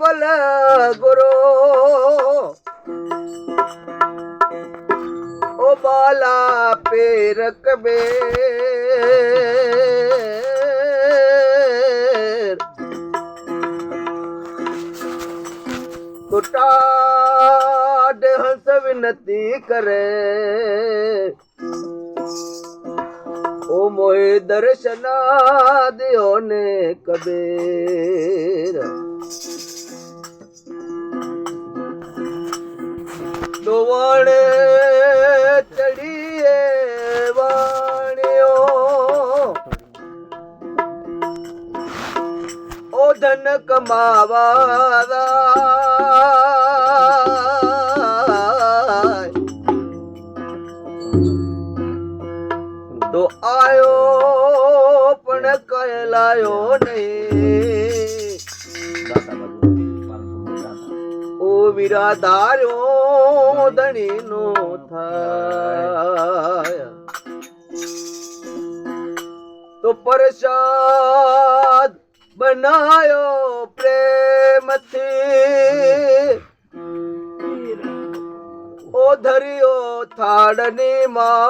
કેવલ ગુરુ. ઓ બાલા પેરક બેર કુટાડ હંસ વિનતી કરે. ઓ મોહે દર્શના દિયો ને કબીર. ધન કમાવા તો આયો પણ કહેલાયો નહીં. ઓ વિરાધાર્યો ધણીનો થાય. તો પ્રસાદ બનાયો પ્રેમથી. ઓ ધર્યો થાળની માં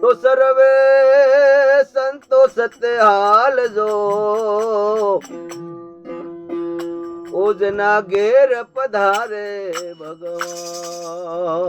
તો સર્વે સંતો હાલ હાલજો. ઓજના ઘેર પધારે ભગવાન.